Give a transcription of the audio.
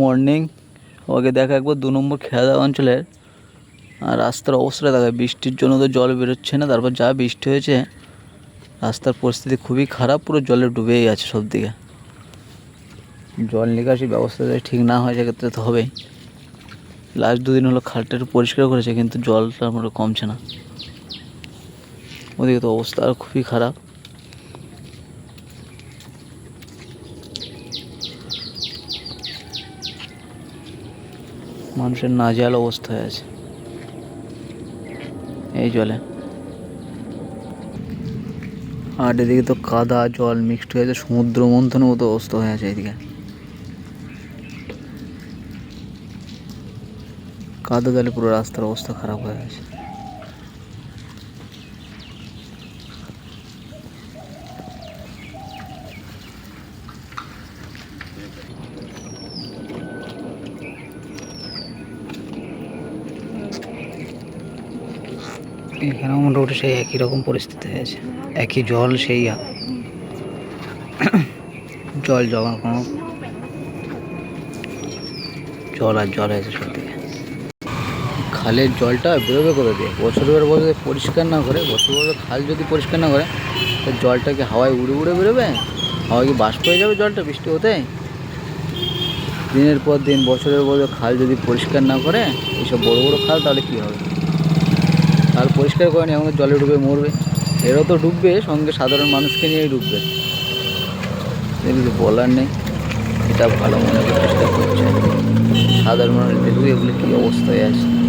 Morning okay দেখা একবার দু নম্বর খেয়াদা অঞ্চলের, আর রাস্তার অবস্থাটা দেখা, বৃষ্টির জন্য তো জল বেরোচ্ছে না, তারপর যা বৃষ্টি হয়েছে, রাস্তার পরিস্থিতি খুবই খারাপ, পুরো জলে ডুবেই আছে সব দিকে জল নিকাশি ব্যবস্থা যদি ঠিক না হয়, সেক্ষেত্রে তো হবেই। লাস্ট দুদিন হলো খালটা একটু পরিষ্কার করেছে, কিন্তু জলটা আমার কমছে না। ওদিকে তো অবস্থা আর খুবই খারাপ। মানুষের নাজেহাল অবস্থায় আছে। এই জলে। আর এদিকে তো কাদা, জল মিক্সড হয়ে আছে সমুদ্র মন্থনের মতো অবস্থা হয়ে আছে এদিকে। কাদা জলে পুরো রাস্তার অবস্থা খারাপ হয়ে আছে এখানেও মোটামুটি সেই একই রকম পরিস্থিতি হয়েছে। একই জল, সেই জল জমা কোনো জল আর জল হয়েছে সবদিকে খালের জলটা বেরোবে করে দিয়ে? বছরের বছর পরিষ্কার না করে, বছর বছর খাল যদি পরিষ্কার না করে, তো জলটা কি হাওয়ায় উড়ে উড়ে বেরোবে? হাওয়ায় কি বাষ্প হয়ে যাবে জলটা বৃষ্টি হতে দিনের পর দিন, বছরের বছর খাল যদি পরিষ্কার না করে, এইসব বড় বড় খাল তাহলে কী হবে? খাল পরিষ্কার করেনি আমাদের জলে ডুবে মরবে। এরাও তো ডুববে, সঙ্গে সাধারণ মানুষকে নিয়েই ডুববে। এর বলার নেই। এটা ভালো মনে করার চেষ্টা করছে। সাধারণ মানুষ দেখবে এগুলো কী অবস্থায় আছে।